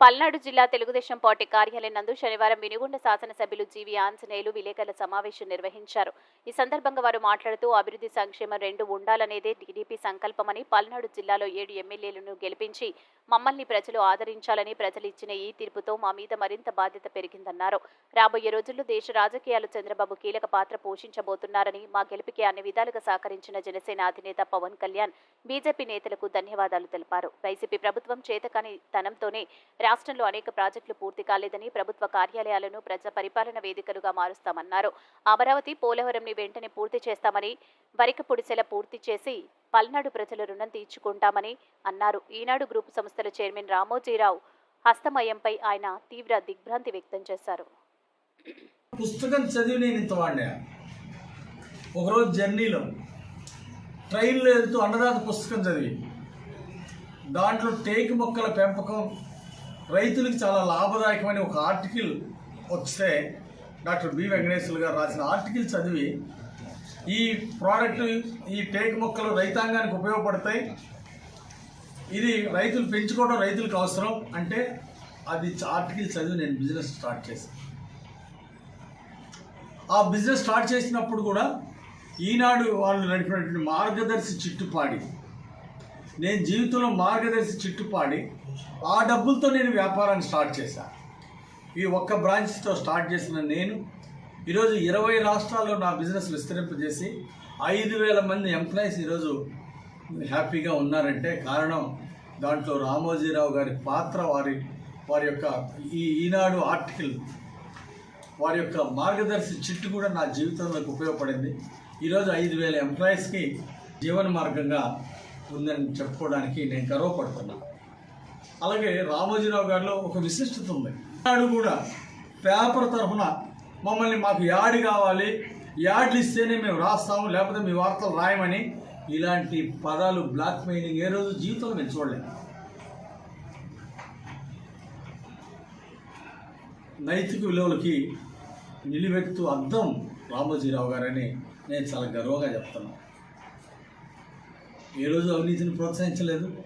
పల్నాడు జిల్లా తెలుగుదేశం పార్టీ కార్యాలయం నందు శనివారం వినుగొండ శాసనసభ్యులు జీవి ఆంజనేయులు విలేకరుల సమావేశం నిర్వహించారు. ఈ సందర్భంగా వారు మాట్లాడుతూ అభివృద్ధి సంక్షేమం రెండు ఉండాలనేదే టీడీపీ సంకల్పమని పల్నాడు జిల్లాలో ఏడు ఎమ్మెల్యేలను గెలిపించి మమ్మల్ని ప్రజలు ఆదరించాలని ప్రజలు ఇచ్చిన ఈ తీర్పుతో మా మీద మరింత బాధ్యత పెరిగిందన్నారు. రాబోయే రోజుల్లో దేశ రాజకీయాలు చంద్రబాబు కీలక పాత్ర పోషించబోతున్నారని మా గెలుపుకి అన్ని విధాలుగా సహకరించిన జనసేన అధినేత పవన్ కళ్యాణ్ బీజేపీ నేతలకు ధన్యవాదాలు తెలిపారు. వైసీపీ ప్రభుత్వం చేతకాని తనంతోనే రాష్ట్రంలో అనేక ప్రాజెక్టులు పూర్తి కాలేదని ప్రభుత్వ కార్యాలయాలను ప్రజా పరిపాలన వేదికలుగా మారుస్తామన్నారు. అమరావతి పోలవరంని వెంటనే పూర్తి చేస్తామని వరిక పొడిసెల పూర్తి చేసి పల్నాడు ప్రజల రుణం తీర్చుకుంటామని అన్నారు. ఈనాడు గ్రూప్ సంస్థల చైర్మన్ రామోజీరావు హస్తమయంపై ఆయన తీవ్ర దిగ్భ్రాంతి వ్యక్తం చేశారు. పుస్తకం చదివి నేను ఇంత వాడినా? ఒకరోజు జర్నీలో ట్రైన్లో వెళ్తూ అన్నదాత పుస్తకం చదివి దాంట్లో టేకు మొక్కల పెంపకం రైతులకు చాలా లాభదాయకమైన ఒక ఆర్టికల్ వస్తే డాక్టర్ బి వెంకటేశ్వర గారు రాసిన ఆర్టికల్ చదివి ఈ ప్రోడక్ట్ ఈ టేకు మొక్కలు రైతాంగానికి ఉపయోగపడతాయి. ఇది రైతులు పెంచుకోవడం రైతులకు అవసరం అంటే అది ఆర్టికల్ చదివి నేను బిజినెస్ స్టార్ట్ చేశాను ఆ బిజినెస్ స్టార్ట్ చేసినప్పుడు కూడా ఈనాడు వాళ్ళు నడిపినటువంటి మార్గదర్శి చిట్టుపాడి నేను జీవితంలో మార్గదర్శి చిట్టుపాడి ఆ డబ్బులతో నేను వ్యాపారాన్ని స్టార్ట్ చేశాను ఈ ఒక్క బ్రాంచ్తో స్టార్ట్ చేసిన నేను ఈరోజు ఇరవై రాష్ట్రాల్లో నా బిజినెస్ విస్తరింపజేసి ఐదు వేల మంది ఎంప్లాయీస్ ఈరోజు హ్యాపీగా ఉన్నారంటే కారణం దాంట్లో రామోజీరావు గారి పాత్ర వారి వారి యొక్క ఈ ఈనాడు ఆర్టికల్ వారి యొక్క మార్గదర్శి చిట్టు కూడా నా జీవితంలోకి ఉపయోగపడింది. ఈరోజు ఐదు వేల ఎంప్లాయీస్కి జీవన మార్గంగా ఉందని చెప్పుకోవడానికి నేను గర్వపడుతున్నాను అలాగే రామోజీరావు గారిలో ఒక విశిష్టత ఉంది. నాడు కూడా పేపర్ తరఫున మమ్మల్ని మాకు యాడ్ కావాలి యాడ్లు ఇస్తేనే మేము రాస్తాము లేకపోతే మీ వార్తలు రాయమని ఇలాంటి పదాలు బ్లాక్ మెయిలింగ్ ఏ రోజు జీవితంలో మేము చూడలేము నైతిక విలువలకి నిలువెత్తు అర్థం రామోజీరావు గారని నేను చాలా గర్వంగా చెప్తున్నాను రోజు అవినీతిని ప్రోత్సహించలేదు.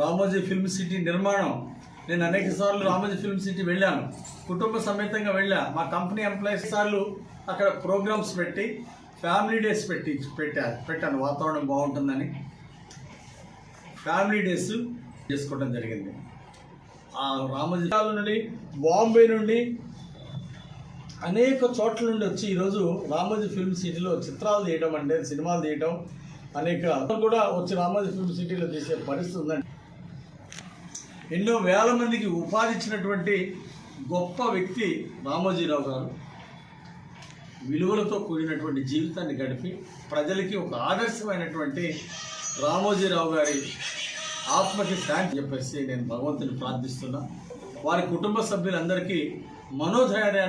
రామోజీ ఫిల్మ్ సిటీ నిర్మాణం. నేను అనేక సార్లు రామోజీ ఫిల్మ్ సిటీ వెళ్ళాను. కుటుంబ సమేతంగా వెళ్ళా. మా కంపెనీ ఎంప్లాయీస్ సార్లు అక్కడ ప్రోగ్రామ్స్ పెట్టి ఫ్యామిలీ డేస్ పెట్టి పెట్టా పెట్టాను. వాతావరణం బాగుంటుందని. ఫ్యామిలీ డేస్ చేసుకోవడం జరిగింది. ఆ రామోజీ నుండి బాంబే నుండి అనేక చోట్ల నుండి వచ్చి ఈరోజు రామోజీ ఫిల్మ్ సిటీలో చిత్రాలు తీయడం అంటే సినిమాలు తీయడం అనేక కూడా వచ్చి రామోజీ ఫిల్మ్ సిటీలో తీసే పరిస్థితి ఉందండి. ఎన్నో వేల మందికి ఉపాధి ఇచ్చినటువంటి గొప్ప వ్యక్తి రామోజీరావు గారు విలువలతో కూడినటువంటి జీవితాన్ని గడిపి ప్రజలకి ఒక ఆదర్శమైనటువంటి రామోజీరావు గారి ఆత్మకి శాంతి చెప్పేసి నేను భగవంతుని ప్రార్థిస్తున్నా. వారి కుటుంబ సభ్యులందరికీ మనోధైర్యాన్ని